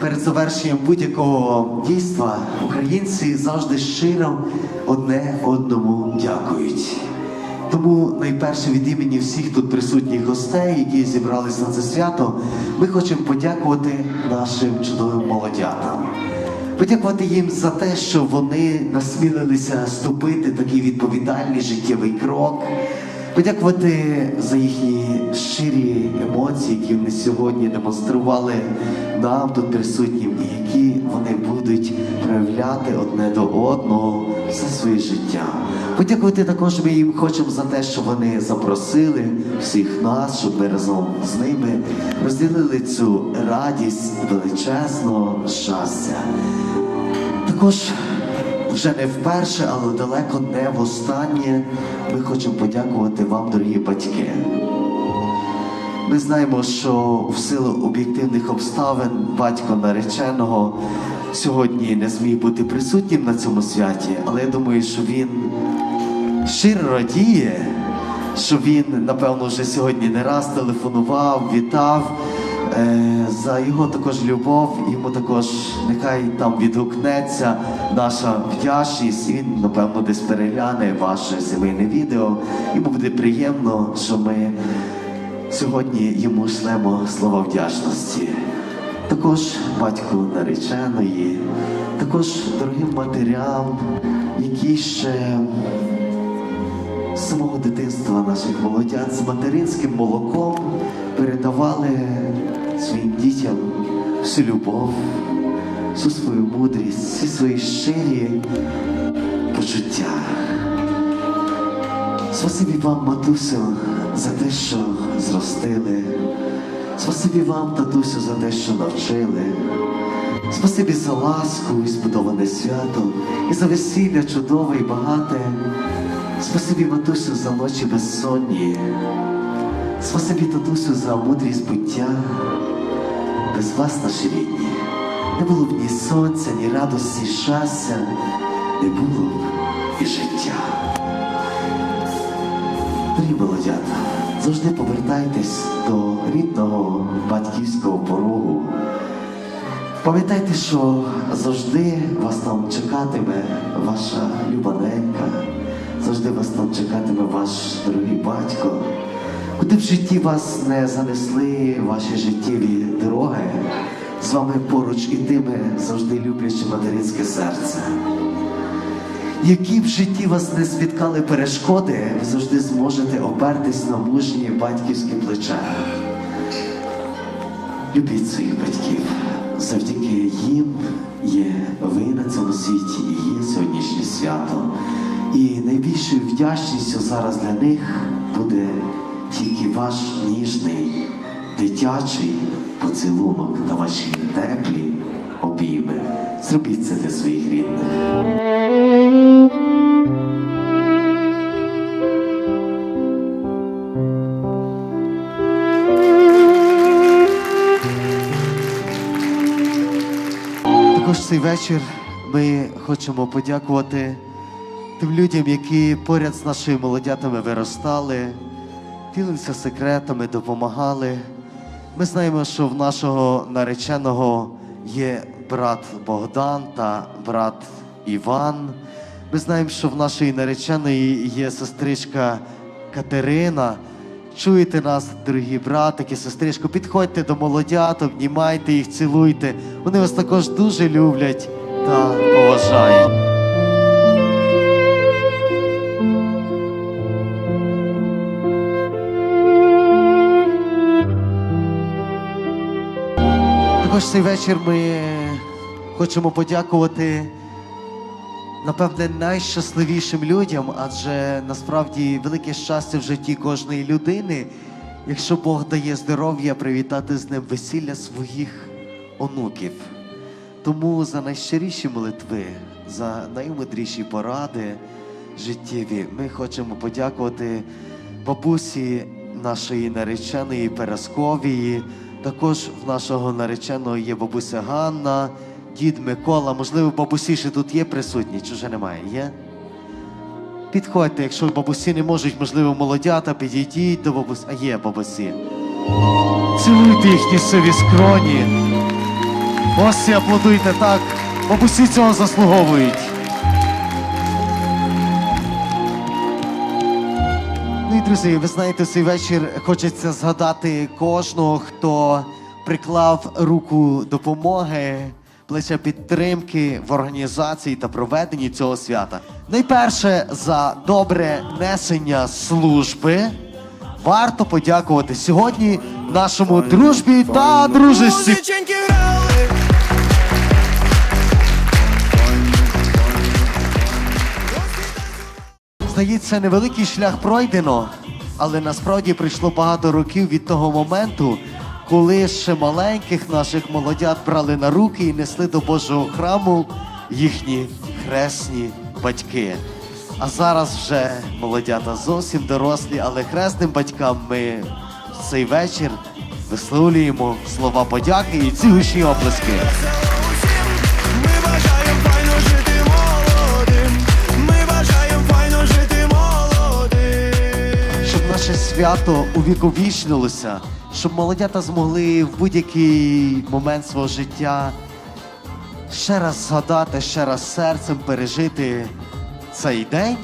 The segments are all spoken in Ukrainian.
перед завершенням будь-якого дійства українці завжди щиро одне одному дякують. Тому найперше від імені всіх тут присутніх гостей, які зібрались на це свято, ми хочемо подякувати нашим чудовим молодятам. Подякувати їм за те, що вони насмілилися ступити такий відповідальний життєвий крок. Подякувати за їхні щирі емоції, які вони сьогодні демонстрували нам тут присутнім, і які вони будуть проявляти одне до одного все своє життя. Подякувати також ми їм хочемо за те, що вони запросили всіх нас, щоб ми разом з ними розділили цю радість величезного щастя. Також вже не вперше, але далеко не востаннє ми хочемо подякувати вам, дорогі батьки. Ми знаємо, що в силу об'єктивних обставин батько нареченого сьогодні не зміг бути присутнім на цьому святі, але я думаю, що він щиро радіє, що він, напевно, вже сьогодні не раз телефонував, вітав. Е, за його також любов, йому також нехай там відгукнеться наша вдячність. і Він, напевно, десь перегляне ваше сімейне відео. Йому буде приємно, що ми сьогодні йому шлемо слова вдячності. Також батьку нареченої, також дорогим матерям, які ще з самого дитинства наших молодят з материнським молоком передавали своїм дітям всю любов, всю свою мудрість, всі свої щирі почуття. Спасибі вам, матусю, за те, що зростили. Спасибі вам, татусю, за те, що навчили. Спасибі за ласку і збудоване свято, і за весілля чудове і багате. Спасибі, матусю, за ночі безсонні. Спасибі, татусю, за мудрість буття. Без вас, наші рідні, не було б ні сонця, ні радості, щастя, не було б і життя. Дорогі молодята, завжди повертайтесь до рідного батьківського порогу. Пам'ятайте, що завжди вас там чекатиме ваша люба ненька, завжди вас там чекатиме ваш дорогий батько. Куди б в житті вас не занесли ваші життєві дороги, з вами поруч ітиме завжди любляче материнське серце. Які б в житті вас не спіткали перешкоди, ви завжди зможете опертись на мужні батьківські плече. Любіть своїх батьків. Завдяки їм є ви на цьому світі і є сьогоднішнє свято. І найбільшою вдячністю зараз для них буде тільки ваш ніжний, дитячий поцілунок та ваші теплі обійми. Зробіть це для своїх рідних. Також цей вечір ми хочемо подякувати тим людям, які поряд з нашими молодятами виростали, ділилися секретами, допомагали. Ми знаємо, що в нашого нареченого є брат Богдан та брат Іван. Ми знаємо, що в нашої нареченої є сестричка Катерина. Чуєте нас, дорогі братики, сестричко, підходьте до молодят, обнімайте їх, цілуйте. Вони вас також дуже люблять та поважають. Також цей вечір ми хочемо подякувати, напевне, найщасливішим людям, адже насправді велике щастя в житті кожної людини, якщо Бог дає здоров'я, привітати з ним весілля своїх онуків. Тому за найщиріші молитви, за наймудріші поради життєві ми хочемо подякувати бабусі нашої нареченої Пересковії. Також в нашого нареченого є бабуся Ганна, дід Микола. Можливо, бабусі ще тут є присутні, чи вже немає? Є? Підходьте, якщо бабусі не можуть, можливо, молодята, підійдіть до бабусі. А є бабусі. Цілуйте їхні сиві скроні. Гості аплодуйте так, бабусі цього заслуговують. Друзі, ви знаєте, цей вечір хочеться згадати кожного, хто приклав руку допомоги, плече підтримки в організації та проведенні цього свята. Найперше за добре несення служби. Варто подякувати сьогодні нашому дружбі та дружесті. Здається, невеликий шлях пройдено, але насправді пройшло багато років від того моменту, коли ще маленьких наших молодят брали на руки і несли до Божого храму їхні хресні батьки. А зараз вже молодята зовсім дорослі, але хресним батькам ми цей вечір висловлюємо слова подяки і ці гучні оплески. Свято увіковічнилося, щоб молодята змогли в будь-який момент свого життя ще раз згадати, ще раз серцем пережити цей день.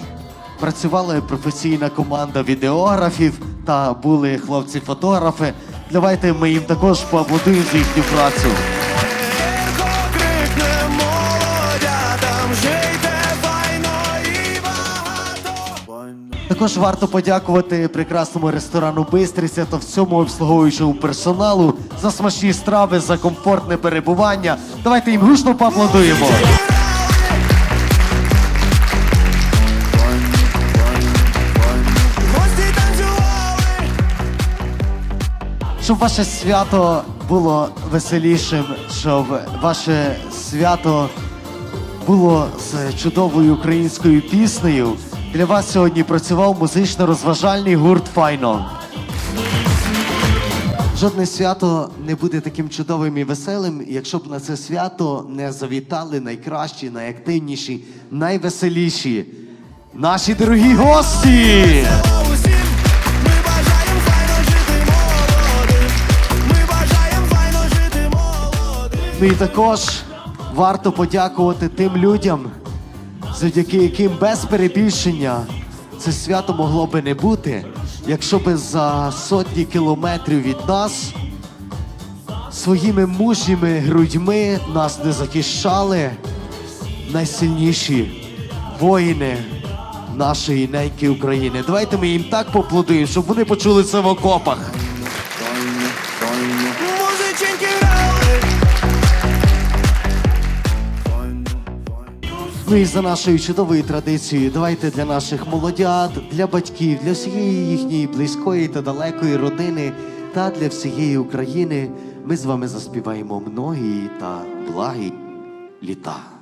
Працювала професійна команда відеографів та були хлопці-фотографи. Давайте ми їм також поаплодуємо за їхню працю. Також варто подякувати прекрасному ресторану Бистриця та всьому обслуговуючому персоналу за смачні страви, за комфортне перебування. Давайте їм гучно поаплодуємо. Щоб ваше свято було веселішим, щоб ваше свято було з чудовою українською піснею. Для вас сьогодні працював музично-розважальний гурт Файно. Жодне свято не буде таким чудовим і веселим, якщо б на це свято не завітали найкращі, найактивніші, найвеселіші наші дорогі гості. Ну і також варто подякувати тим людям, завдяки яким без перебільшення це свято могло би не бути, якщо би за сотні кілометрів від нас своїми мужніми грудьми нас не захищали найсильніші воїни нашої неньки України. Давайте ми їм так поаплодуємо, щоб вони почули це в окопах. Ну і за нашою чудовою традицією, давайте для наших молодят, для батьків, для всієї їхньої близької та далекої родини та для всієї України ми з вами заспіваємо многі та благі літа.